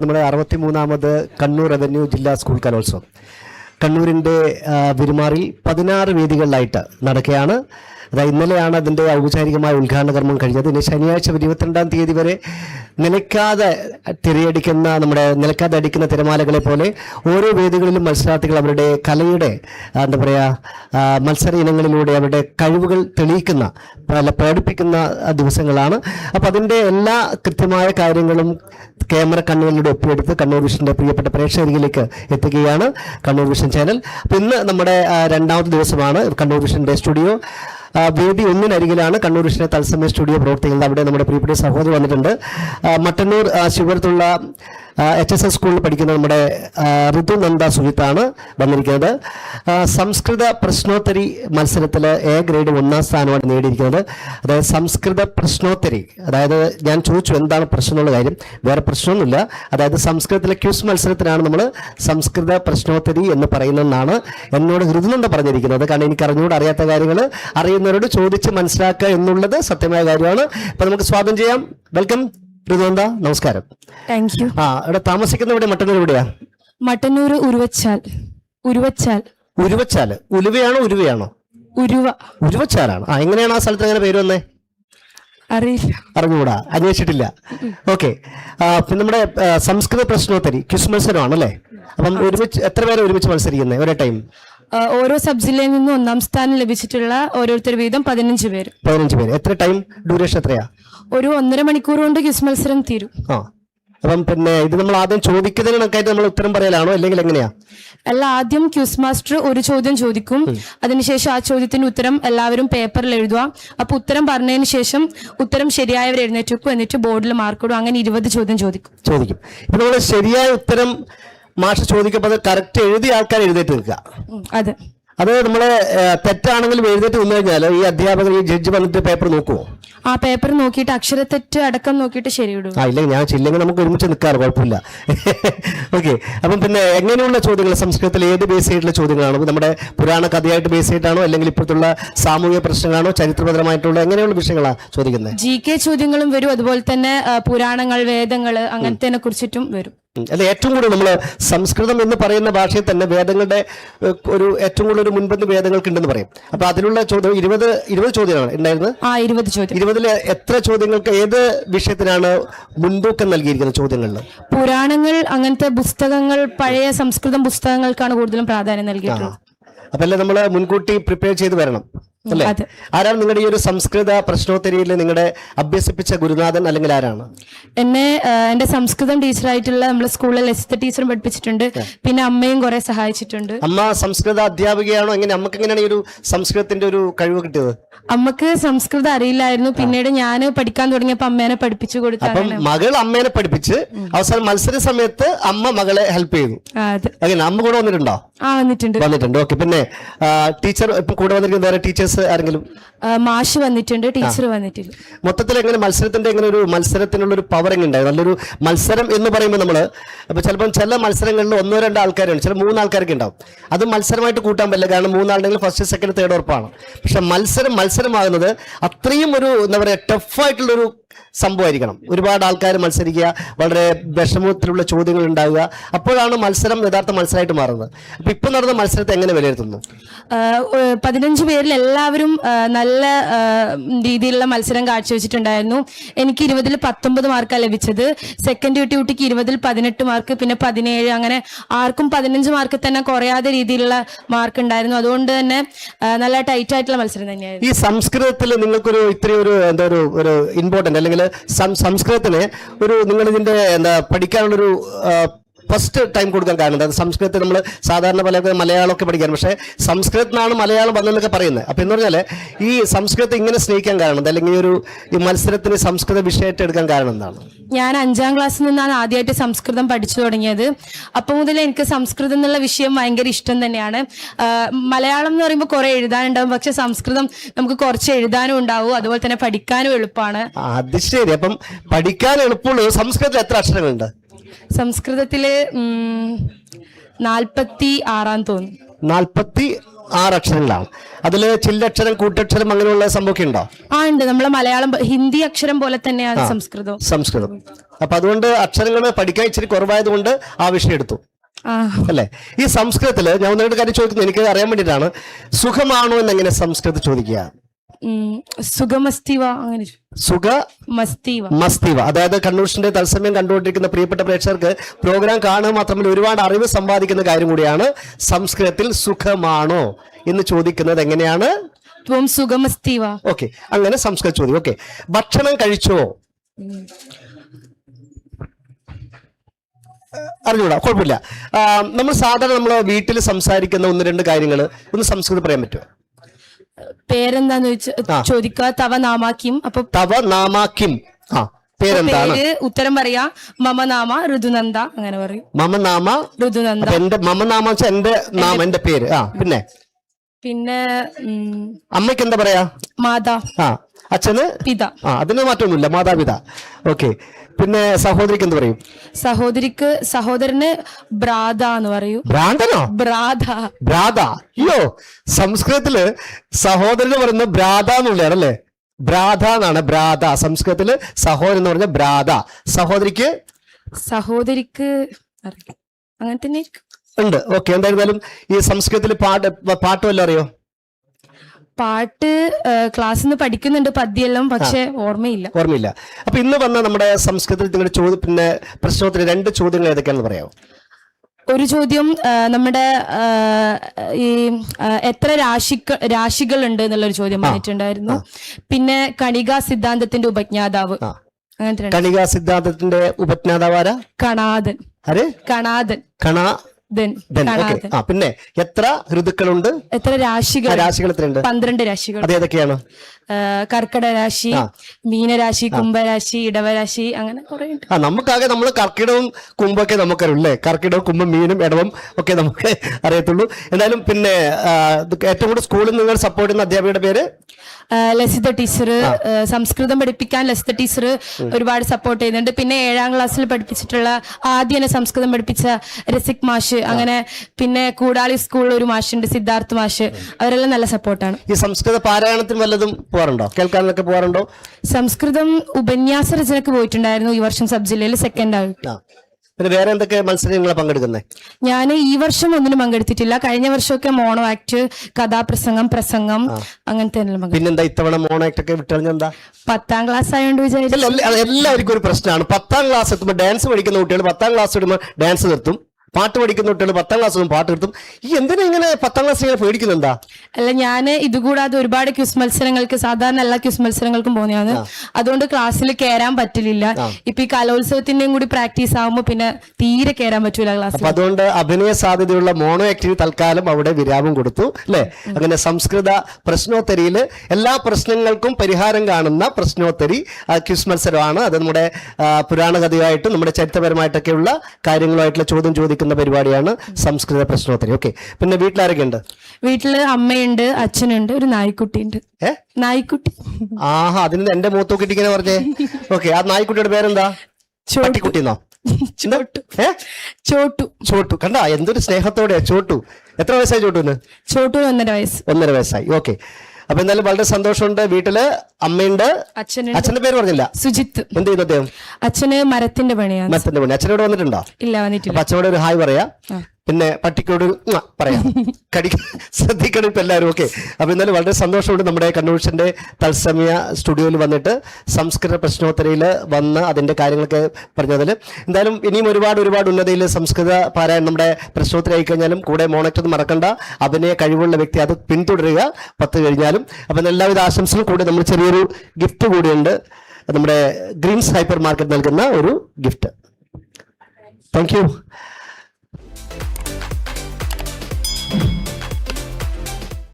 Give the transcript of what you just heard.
നമ്മുടെ അറുപത്തി മൂന്നാമത് കണ്ണൂർ റവന്യൂ ജില്ലാ സ്കൂൾ കലോത്സവം. കണ്ണൂരിന്റെ പെരുമാറിൽ പതിനാറ് വേദികളിലായിട്ട് നടക്കുകയാണ്. അതായത് ഇന്നലെയാണ് അതിന്റെ ഔപചാരികമായ ഉദ്ഘാടന കർമ്മം കഴിഞ്ഞത്. ഇനി ശനിയാഴ്ച ഇരുപത്തിരണ്ടാം തീയതി വരെ നിലയ്ക്കാതെ തിരയടിക്കുന്ന നമ്മുടെ നിലക്കാതെ അടിക്കുന്ന തിരമാലകളെ പോലെ ഓരോ വേദികളിലും മത്സരാർത്ഥികൾ അവരുടെ കലയുടെ എന്താ പറയുക മത്സര ഇനങ്ങളിലൂടെ അവരുടെ കഴിവുകൾ തെളിയിക്കുന്ന പല പ്രകടിപ്പിക്കുന്ന ദിവസങ്ങളാണ്. അപ്പോൾ അതിന്റെ എല്ലാ കൃത്യമായ കാര്യങ്ങളും ക്യാമറ കണ്ണുകളിലൂടെ ഒപ്പിയെടുത്ത് കണ്ണൂർ വിഷന്റെ പ്രിയപ്പെട്ട പ്രേക്ഷകരിലേക്ക് എത്തുകയാണ് കണ്ണൂർ വിഷൻ ചാനൽ. അപ്പോൾ ഇന്ന് നമ്മുടെ രണ്ടാമത്തെ ദിവസമാണ് കണ്ണൂർ വിഷന്റെ സ്റ്റുഡിയോ. വേദി ഒന്നിനരികിലാണ് കണ്ണൂർ വിഷയ തത്സമയ സ്റ്റുഡിയോ പ്രവർത്തിക്കുന്നത്. അവിടെ നമ്മുടെ പ്രിയപ്പെട്ട സഹോദരി വന്നിട്ടുണ്ട്. മട്ടന്നൂർ ശിവരത്തുള്ള എച്ച് എസ് എസ് സ്കൂളിൽ പഠിക്കുന്ന നമ്മുടെ ഋതു നന്ദ സുഹിത്താണ് വന്നിരിക്കുന്നത്. സംസ്കൃത പ്രശ്നോത്തരി മത്സരത്തിൽ എ ഗ്രേഡ് ഒന്നാം സ്ഥാനമാണ് നേടിയിരിക്കുന്നത്. അതായത് സംസ്കൃത പ്രശ്നോത്തരി അതായത് ഞാൻ ചോദിച്ചു എന്താണ് പ്രശ്നമുള്ള കാര്യം. വേറെ പ്രശ്നമൊന്നുമില്ല. അതായത് സംസ്കൃതത്തിലെ ക്യൂസ് മത്സരത്തിനാണ് നമ്മൾ സംസ്കൃത പ്രശ്നോത്തരി എന്ന് പറയുന്നതെന്നാണ് എന്നോട് ഋതുനന്ദ പറഞ്ഞിരിക്കുന്നത്. കാരണം എനിക്ക് അറിഞ്ഞുകൂടെ അറിയാത്ത കാര്യങ്ങൾ അറിയുന്നവരോട് ചോദിച്ച് മനസ്സിലാക്കുക എന്നുള്ളത് സത്യമായ കാര്യമാണ്. അപ്പോൾ നമുക്ക് സ്വാഗതം ചെയ്യാം. വെൽക്കം ഋതുനന്ദ നമസ്കാരം. താങ്ക് യു ആ ഇവിടെ താമസിക്കുന്ന ഇവിടെ മട്ടന്നൂർ എവിടെയാ? മട്ടന്നൂർ ഉരുവച്ചാൽ ഉരുവച്ചാൽ. ഉരുവച്ചാൽ. ഉലുവയാണോ ഉരുവയാണോ? ഉരുവ. ഉരുവച്ചാലാണ്. ആ എങ്ങനെയാണ് ആ സ്ഥലത്ത് അങ്ങനെ പേര് വന്നേ? അറിയില്ല. അറിഞ്ഞുകൂടാ അന്വേഷിച്ചിട്ടില്ല. ഓക്കെ. പിന്നെ നമ്മുടെ സംസ്കൃത പ്രശ്നോത്തരി ക്വിസ് മത്സരമാണ് അല്ലേ? അപ്പം ഒരുമിച്ച് എത്ര പേരെ ഒരുമിച്ച് മത്സരിക്കുന്നത് ഒരേ ടൈം? ഓരോ സബ് ജില്ലയിൽ നിന്നും ഒന്നാം സ്ഥാനം ലഭിച്ചിട്ടുള്ള ഓരോരുത്തർ വീതം പതിനഞ്ച് പേര്. പതിനഞ്ച് പേര്. എത്ര ടൈം? ഡ്യൂറേഷൻ എത്രയാ? ഒരു ഒന്നര മണിക്കൂർ കൊണ്ട് ക്വിസ് മത്സരം തീരും. ആ. അപ്പം പിന്നെ ഇത് നമ്മൾ ആദ്യം ചോദിക്കുന്നതിന് കണക്കായിട്ട് നമ്മൾ ഉത്തരം പറയലാണോ? അല്ലെങ്കിൽ എങ്ങനെയാ? അല്ല ആദ്യം ക്യൂസ് മാസ്റ്റർ ഒരു ചോദ്യം ചോദിക്കും. അതിനുശേഷം ആ ചോദ്യത്തിന് ഉത്തരം എല്ലാവരും പേപ്പറിൽ എഴുതുക. അപ്പൊ ഉത്തരം പറഞ്ഞതിന് ശേഷം ഉത്തരം ശരിയായവർ എഴുന്നേറ്റ് വെക്കും എന്നിട്ട് ബോർഡിൽ മാർക്ക് ഇടും. അങ്ങനെ ഇരുപത് ചോദ്യം ചോദിക്കും. ചോദിക്കും. ഇപ്പൊ നമ്മൾ ശരിയായ ഉത്തരം മാഷ് ചോദിക്കുമ്പോൾ അത് കറക്റ്റ് എഴുതിയ ആൾക്കാർ എഴുന്നേറ്റ് നിൽക്കുക. അതെ. അത് നമ്മൾ തെറ്റാണെങ്കിൽ എഴുതിട്ട് വന്നു കഴിഞ്ഞാൽ ഈ അധ്യാപകർ ഈ ജഡ്ജ് വന്നിട്ട് പേപ്പർ നോക്കുമോ ആ പേപ്പർ നോക്കിയിട്ട് അക്ഷരത്തെറ്റ് അടക്കം നോക്കിയിട്ട് ശരിയിടും ആ ഇല്ലെങ്കിൽ ഞാൻ ഇല്ലെങ്കിൽ നമുക്ക് ഒരുമിച്ച് നിൽക്കാറ് കുഴപ്പമില്ല. ഓക്കെ. അപ്പം പിന്നെ എങ്ങനെയുള്ള ചോദ്യങ്ങൾ? സംസ്കൃതത്തിൽ ഏത് ബേസ് ചെയ്തിട്ടുള്ള ചോദ്യങ്ങളാണ്? നമ്മുടെ പുരാണ കഥയായിട്ട് ബേസ് ചെയ്തിട്ടാണോ? അല്ലെങ്കിൽ ഇപ്പോഴത്തുള്ള സാമൂഹിക പ്രശ്നങ്ങളാണോ? ചരിത്രപരമായിട്ടുള്ള എങ്ങനെയുള്ള വിഷയങ്ങളാണ് ചോദിക്കുന്നത് ജി കെ ചോദ്യങ്ങളും വരും. അതുപോലെ തന്നെ പുരാണങ്ങൾ വേദങ്ങൾ അങ്ങനത്തെ കുറിച്ചിട്ടും വരും. അല്ല ഏറ്റവും കൂടുതൽ നമ്മൾ സംസ്കൃതം എന്ന് പറയുന്ന ഭാഷയിൽ തന്നെ വേദങ്ങളുടെ ഒരു ഏറ്റവും കൂടുതൽ ഒരു മുൻപന്തി വേദങ്ങൾക്ക് ഉണ്ടെന്ന് പറയും. അപ്പൊ അതിനുള്ള ചോദ്യം ഇരുപത് ഇരുപത് ചോദ്യമാണ് ഉണ്ടായിരുന്നത് ആ ഇരുപത് ചോദ്യം. ഇരുപതിൽ എത്ര ചോദ്യങ്ങൾക്ക് ഏത് വിഷയത്തിനാണ് മുൻതൂക്കം നൽകിയിരിക്കുന്നത് ചോദ്യങ്ങളിൽ പുരാണങ്ങൾ അങ്ങനത്തെ പുസ്തകങ്ങൾ പഴയ സംസ്കൃതം പുസ്തകങ്ങൾക്കാണ് കൂടുതലും പ്രാധാന്യം നൽകിയിട്ടുള്ളത്. അപ്പൊ അല്ലെ നമ്മൾ മുൻകൂട്ടി പ്രിപ്പയർ ചെയ്ത് വരണം. അല്ലേ? ആരാണ് നിങ്ങളുടെ ഈ ഒരു സംസ്കൃത പ്രശ്നോത്തരിയിൽ നിങ്ങളുടെ അഭ്യസിപ്പിച്ച ഗുരുനാഥൻ അല്ലെങ്കിൽ ആരാണ്? എന്നെ എന്റെ സംസ്കൃതം ടീച്ചറായിട്ടുള്ള നമ്മുടെ സ്കൂളിലെ ലസിത ടീച്ചറും പഠിപ്പിച്ചിട്ടുണ്ട്. പിന്നെ അമ്മയും കുറെ സഹായിച്ചിട്ടുണ്ട്. അമ്മ സംസ്കൃത അധ്യാപികയാണോ? എങ്ങനെ അമ്മയ്ക്ക് എങ്ങനെയാണ് ഈ ഒരു സംസ്കൃതത്തിന്റെ ഒരു കഴിവ് കിട്ടിയത്? അമ്മയ്ക്ക് സംസ്കൃതം അറിയില്ലായിരുന്നു. പിന്നീട് ഞാൻ പഠിക്കാൻ തുടങ്ങിയപ്പോ അമ്മേനെ പഠിപ്പിച്ചു കൊടുത്തു അപ്പം മകൾ അമ്മേനെ പഠിപ്പിച്ച് അവസാനം മത്സര സമയത്ത് അമ്മ മകളെ ഹെൽപ്പ് ചെയ്തു. അങ്ങനെ അമ്മ കൂടെ വന്നിട്ടുണ്ടോ? ആ വന്നിട്ടുണ്ട്. വന്നിട്ടുണ്ട്. ഓക്കെ. പിന്നെ ടീച്ചർ ഇപ്പൊ കൂടെ വന്നിരിക്കുന്ന വേറെ ടീച്ചേഴ്സ് ആരെങ്കിലും? മാഷ് വന്നിട്ടുണ്ട് ടീച്ചർ വന്നിട്ടില്ല. മൊത്തത്തിൽ എങ്ങനെ മത്സരത്തിന്റെ എങ്ങനെ ഒരു മത്സരത്തിനുള്ള ഒരു പവർ എങ്ങനെ നല്ലൊരു മത്സരം എന്ന് പറയുമ്പോൾ നമ്മൾ അപ്പൊ ചിലപ്പം ചില മത്സരങ്ങളിൽ ഒന്നോ രണ്ടോ ആൾക്കാരുണ്ട്. ചില മൂന്ന് ആൾക്കാരൊക്കെ ഉണ്ടാവും. അത് മത്സരമായിട്ട് കൂട്ടാൻ പറ്റില്ല. കാരണം മൂന്നാളുണ്ടെങ്കിൽ ഫസ്റ്റ് സെക്കൻഡ് തേർഡ് ഉറപ്പാണ്. പക്ഷെ മത്സരം മത്സരമാകുന്നത് അത്രയും ഒരു എന്താ പറയുക ടഫായിട്ടുള്ള ഒരു സംഭവമായിരിക്കണം. ഒരുപാട് ആൾക്കാർ മത്സരിക്കുക വളരെ വിഷമത്തിലുള്ള ചോദ്യങ്ങൾ ഉണ്ടാവുക. അപ്പോഴാണ് മത്സരം യഥാർത്ഥ മത്സരമായിട്ട് മാറുന്നത്. അപ്പൊ ഇപ്പൊ നടന്ന മത്സരത്തെ എങ്ങനെ വിലയിരുത്തുന്നു? പതിനഞ്ച് പേരിൽ എല്ലാവരും നല്ല രീതിയിലുള്ള മത്സരം കാഴ്ചവെച്ചിട്ടുണ്ടായിരുന്നു. എനിക്ക് ഇരുപതിൽ പത്തൊമ്പത് മാർക്കാണ് ലഭിച്ചത്. സെക്കൻഡ് ഡ്യൂട്ടി കുട്ടിക്ക് ഇരുപതിൽ പതിനെട്ട് മാർക്ക് പിന്നെ പതിനേഴ് അങ്ങനെ ആർക്കും പതിനഞ്ച് മാർക്ക് തന്നെ കുറയാതെ രീതിയിലുള്ള മാർക്ക് ഉണ്ടായിരുന്നു. അതുകൊണ്ട് തന്നെ നല്ല ടൈറ്റ് ആയിട്ടുള്ള മത്സരം തന്നെയായിരുന്നു. ഈ സംസ്കൃതത്തിൽ നിങ്ങൾക്കൊരു ഇത്രയും ഒരു എന്താ ഒരു ഇമ്പോർട്ടന്റ് ഇമ്പോർട്ടന്റ് സംസ്കൃതത്തിന് ഒരു നിങ്ങൾ ഇതിന്റെ എന്താ പഠിക്കാനുള്ളൊരു ഫസ്റ്റ് ടൈം കൊടുക്കാൻ കാരണം. അതായത് സംസ്കൃതത്തിൽ നമ്മൾ സാധാരണ പല മലയാളമൊക്കെ പഠിക്കാൻ. പക്ഷേ സംസ്കൃതത്തിനാണ് മലയാളം വന്നതെന്നൊക്കെ പറയുന്നത്. അപ്പോൾ എന്ന് പറഞ്ഞാൽ ഈ സംസ്കൃതത്തെ ഇങ്ങനെ സ്നേഹിക്കാൻ കാരണം അല്ലെങ്കിൽ ഒരു ഈ മത്സരത്തിന് സംസ്കൃത വിഷയമായിട്ട് എടുക്കാൻ കാരണം എന്താണ്? ഞാൻ അഞ്ചാം ക്ലാസ്സിൽ നിന്നാണ് ആദ്യമായിട്ട് സംസ്കൃതം പഠിച്ചു തുടങ്ങിയത്. അപ്പോൾ മുതൽ എനിക്ക് സംസ്കൃതം എന്നുള്ള വിഷയം ഭയങ്കര ഇഷ്ടം തന്നെയാണ്. മലയാളം എന്ന് പറയുമ്പോൾ കുറെ എഴുതാനുണ്ടാവും. പക്ഷെ സംസ്കൃതം നമുക്ക് കുറച്ച് എഴുതാനും ഉണ്ടാവും. അതുപോലെ തന്നെ പഠിക്കാനും എളുപ്പമാണ്. അത് ശരി. അപ്പം പഠിക്കാൻ എളുപ്പമുള്ളൂ സംസ്കൃതത്തിൽ എത്ര അക്ഷരങ്ങളുണ്ട്? സംസ്കൃതത്തിൽ നാൽപ്പത്തി ആറാം തോന്നുന്നു. നാൽപ്പത്തി ആറ് അക്ഷരങ്ങളാണ്. അതിൽ ചില്ലക്ഷരം കൂട്ടക്ഷരം അങ്ങനെയുള്ള സംഭവമൊക്കെ ഉണ്ടോ? ആ ഉണ്ട്. നമ്മളെ മലയാളം ഹിന്ദി അക്ഷരം പോലെ തന്നെയാണ് സംസ്കൃതം. സംസ്കൃതം. അപ്പൊ അതുകൊണ്ട് അക്ഷരങ്ങൾ പഠിക്കാൻ ഇച്ചിരി കുറവായതുകൊണ്ട് ആ വിഷയം എടുത്തു. അല്ലെ? ഈ സംസ്കൃതത്തിൽ ഞാൻ ഒന്ന് രണ്ട് കാര്യം ചോദിക്കുന്നത് എനിക്ക് അറിയാൻ വേണ്ടിയിട്ടാണ്. സുഖമാണോ എന്ന് എങ്ങനെ സംസ്കൃതം ചോദിക്കുക? സുഖമസ്തിവ അങ്ങനെ സുഖ മസ്തിവ. മസ്തിവ. അതായത് കണ്ണൂർഷിന്റെ തത്സമയം കണ്ടുകൊണ്ടിരിക്കുന്ന പ്രിയപ്പെട്ട പ്രേക്ഷകർക്ക് പ്രോഗ്രാം കാണുക മാത്രമല്ല ഒരുപാട് അറിവ് സമ്പാദിക്കുന്ന കാര്യം കൂടിയാണ് സംസ്കൃതത്തിൽ സുഖമാണോ എന്ന് ചോദിക്കുന്നത് എങ്ങനെയാണ്? ത്വം സുഖമസ്തിവ. ഓക്കെ അങ്ങനെ സംസ്കൃത ചോദ്യം. ഓക്കെ ഭക്ഷണം കഴിച്ചോ? അറിഞ്ഞൂടാ കുഴപ്പമില്ല. നമ്മൾ സാധാരണ നമ്മൾ വീട്ടിൽ സംസാരിക്കുന്ന ഒന്ന് രണ്ട് കാര്യങ്ങൾ ഒന്ന് സംസ്കൃതം പറയാൻ പറ്റുമോ? പേരെന്താന്ന് ചോദിച്ചാ ചോദിക്കുക. തവ നാമാക്കിയും അപ്പൊ തവ നാമാക്കിം. ആ പേരെന്താണ്? പേര് ഉത്തരം പറയാ. മമനാമ ഋതുനന്ദ അങ്ങനെ പറയും. മമനാമ ഋതുനന്ദ. എന്റെ മമനാമ എന്റെ നാമ എന്റെ പേര്. ആ പിന്നെ? പിന്നെ അമ്മയ്ക്ക് എന്താ പറയാ? മാതാ. ആ അച്ഛന്? പിത. ആ അതിന് മാറ്റമൊന്നുമില്ല. മാതാപിത ഓക്കെ. പിന്നെ സഹോദരിക്ക് എന്ത് പറയും? സഹോദരിക്ക് സഹോദരന് ബ്രാദ എന്ന് പറയും. ഭ്രാന്തനോ? ബ്രാദ ബ്രാദ അയ്യോ സംസ്കൃതത്തിൽ സഹോദരന് പറയുന്ന ബ്രാദ എന്നുള്ളതാണ് അല്ലേ? എന്നാണ് ബ്രാധ സംസ്കൃതത്തിൽ സഹോദരൻ എന്ന് പറഞ്ഞ ബ്രാധ സഹോദരിക്ക്? സഹോദരിക്ക് അങ്ങനെ തന്നെ ഉണ്ട്. ഓക്കെ എന്തായിരുന്നാലും ഈ സംസ്കൃതത്തിൽ പാട്ട് പാട്ട് വല്ലതും അറിയോ? പാട്ട് ക്ലാസ്സിൽ നിന്ന് പഠിക്കുന്നുണ്ട് പദ്യെല്ലാം പക്ഷേ ഓർമ്മയില്ല. ഓർമ്മയില്ല. അപ്പൊ ഇന്ന് വന്ന നമ്മുടെ സംസ്കൃതത്തിൽ നിങ്ങളുടെ ചോദ്യം പിന്നെ പ്രശ്നത്തിന് രണ്ട് ചോദ്യങ്ങൾ ഏതൊക്കെയാണെന്ന് പറയാമോ? ഒരു ചോദ്യം നമ്മുടെ ഈ എത്ര രാശിക്ക രാശികൾ ഉണ്ട് എന്നുള്ളൊരു ചോദ്യം വന്നിട്ടുണ്ടായിരുന്നു. പിന്നെ കണികാ സിദ്ധാന്തത്തിന്റെ ഉപജ്ഞാതാവ്. കണികാ അങ്ങനത്തെ ഉപജ്ഞാതാവ് ആരാ? സിദ്ധാന്തത്തിന്റെ കണാദൻ കണാദൻ കണ ആ പിന്നെ എത്ര ഋതുക്കളുണ്ട്? എത്ര രാശികൾ? രാശികൾ എത്രയുണ്ട്? പന്ത്രണ്ട് രാശികൾ. അത് ഏതൊക്കെയാണ്? രാശി മീനരാശി കുംഭരാശി ഇടവരാശി അങ്ങനെ കുറെ ഉണ്ട്. ആ നമുക്കാകെ നമ്മൾ കർക്കിടവും കുംഭമൊക്കെ നമുക്കറിയും അല്ലേ കർക്കിടവും കുംഭം മീനും ഇടവും ഒക്കെ നമുക്ക് അറിയത്തുള്ളൂ. എന്തായാലും പിന്നെ ഏറ്റവും കൂടുതൽ സ്കൂളിൽ നിങ്ങൾ സപ്പോർട്ട് ചെയ്യുന്ന അധ്യാപികയുടെ പേര്? ലസിത ടീച്ചർ സംസ്കൃതം പഠിപ്പിക്കാൻ ലസിത ടീച്ചർ ഒരുപാട് സപ്പോർട്ട് ചെയ്യുന്നുണ്ട്. പിന്നെ ഏഴാം ക്ലാസ്സിൽ പഠിപ്പിച്ചിട്ടുള്ള ആദ്യം സംസ്കൃതം പഠിപ്പിച്ച രസിക് മാഷ് അങ്ങനെ പിന്നെ കൂടാളി സ്കൂളിൽ ഒരു മാഷുണ്ട് സിദ്ധാർത്ഥ് മാഷ്. അവരെല്ലാം നല്ല സപ്പോർട്ടാണ്. ഈ സംസ്കൃത പാരായണത്തിന് വല്ലതും പോകാറുണ്ടോ? കേൾക്കാനൊക്കെ പോകാറുണ്ടോ? സംസ്കൃതം ഉപന്യാസ രചനക്ക് പോയിട്ടുണ്ടായിരുന്നു ഈ വർഷം സബ് ജില്ലയിൽ സെക്കൻഡ് ആയി. ആ. പിന്നെ വേറെ എന്തൊക്കെ മത്സരങ്ങളാണ് പങ്കെടുക്കുന്നത് ഞാൻ ഈ വർഷം ഒന്നിനും പങ്കെടുത്തിട്ടില്ല. കഴിഞ്ഞ വർഷമൊക്കെ മോണോ ആക്ട് കഥാപ്രസംഗം പ്രസംഗം അങ്ങനത്തെ എല്ലാം പങ്കെടുത്തു. പിന്നെന്താ ഇത്തവണ ആക്ട് ഒക്കെ വിട്ടറിഞ്ഞെന്താ പത്താം ക്ലാസ് ആയതുകൊണ്ട് വിചാരിച്ചു. എല്ലാവർക്കും ഒരു പ്രശ്നമാണ്. പത്താം ക്ലാസ് എത്തുമ്പോൾ ഡാൻസ് പഠിക്കുന്ന കുട്ടികൾ പത്താം ക്ലാസ് വിടുമ്പോൾ ഡാൻസ് നിർത്തും. പാട്ട് പഠിക്കുന്ന കുട്ടികൾ പത്താം ക്ലാസ് ഒന്നും പാട്ട് കിട്ടും ഈ എന്തിനാ ഇങ്ങനെ പത്താം ക്ലാസ് ഇങ്ങനെ പേടിക്കുന്നെന്താ? അല്ല ഞാൻ ഇതുകൂടാതെ ഒരുപാട് ക്യൂസ് മത്സരങ്ങൾക്ക് സാധാരണ എല്ലാ ക്യൂസ് മത്സരങ്ങൾക്കും പോകുന്നതാണ്. അതുകൊണ്ട് ക്ലാസ്സിൽ കയറാൻ പറ്റില്ല. ഇപ്പൊ ഈ കലോത്സവത്തിന്റെയും കൂടി പ്രാക്ടീസ് ആകുമ്പോൾ പിന്നെ തീരെ കയറാൻ പറ്റൂല ക്ലാസ് അപ്പൊ അതുകൊണ്ട് അഭിനയ സാധ്യതയുള്ള മോണോ ആക്ടിന് തൽക്കാലം അവിടെ വിരാമം കൊടുത്തു അല്ലെ? അങ്ങനെ സംസ്കൃത പ്രശ്നോത്തരിയിൽ എല്ലാ പ്രശ്നങ്ങൾക്കും പരിഹാരം കാണുന്ന പ്രശ്നോത്തരി ക്യൂസ് മത്സരമാണ്. അത് നമ്മുടെ പുരാണ നമ്മുടെ ചരിത്രപരമായിട്ടൊക്കെയുള്ള കാര്യങ്ങളുമായിട്ടുള്ള ചോദ്യം ചോദിക്കുന്ന പരിപാടിയാണ് സംസ്കൃത പ്രശ്നോത്തരി. ഓക്കെ പിന്നെ വീട്ടിലാരൊക്കെ ഉണ്ട് വീട്ടിൽ അമ്മയുണ്ട് അച്ഛനുണ്ട് ഒരു നായ്ക്കുട്ടിയുണ്ട്. ഉണ്ട് നായ്ക്കുട്ടി. ആഹാ അതിന് എന്റെ മൂത്തോക്കിട്ട് ഇങ്ങനെ പറഞ്ഞേ. ഓക്കെ ആ നായ്ക്കുട്ടിയുടെ പേരെന്താ? പട്ടിക്കുട്ടിന്നോ? ചോട്ടു. ഏ? ചോട്ടു. ചോട്ടു. കണ്ട എന്തൊരു സ്നേഹത്തോടെയാ. ചോട്ടു. എത്ര വയസ്സായി ചോട്ടുന്ന് ചോട്ടു ഒന്നര വയസ്സ്. ഒന്നര വയസ്സായി. ഓക്കെ അപ്പൊ എന്തായാലും വളരെ സന്തോഷമുണ്ട്. വീട്ടിൽ അമ്മയുണ്ട്. അച്ഛനുണ്ട്. അച്ഛന്റെ പേര് പറഞ്ഞില്ല. സുജിത്ത്. എന്ത് ചെയ്യുന്നു അദ്ദേഹം? അച്ഛന് മരത്തിന്റെ പണിയാണ്. മരത്തിന്റെ പണി. അച്ഛനോട് വന്നിട്ടുണ്ടോ? ഇല്ല വന്നിട്ടില്ല. അപ്പൊ അച്ഛനോട് ഒരു ഹായ് പറയാ. പിന്നെ പട്ടിക്കോട് പറയാം. കടി ശ്രദ്ധിക്കണം ഇപ്പം എല്ലാവരും. ഓക്കെ. അപ്പം എന്നാലും വളരെ സന്തോഷമുണ്ട് നമ്മുടെ കണ്ണൂർഷന്റെ തത്സമയ സ്റ്റുഡിയോയിൽ വന്നിട്ട് സംസ്കൃത പ്രശ്നോത്തരയിൽ വന്ന് അതിന്റെ കാര്യങ്ങളൊക്കെ പറഞ്ഞതിൽ എന്തായാലും ഇനിയും ഒരുപാട് ഒരുപാട് ഉന്നതയിൽ സംസ്കൃത പാരായണം നമ്മുടെ പ്രശ്നോത്തര ആയിക്കഴിഞ്ഞാലും കൂടെ മോണക്റ്റ് മറക്കണ്ട. അഭിനയ കഴിവുള്ള വ്യക്തി അത് പിന്തുടരുക. പത്ത് കഴിഞ്ഞാലും. അപ്പം എല്ലാവിധ ആശംസകളും കൂടെ നമ്മൾ ചെറിയൊരു ഗിഫ്റ്റ് കൂടിയുണ്ട്. നമ്മുടെ ഗ്രീൻസ് ഹൈപ്പർ മാർക്കറ്റ് നൽകുന്ന ഒരു ഗിഫ്റ്റ് താങ്ക് യു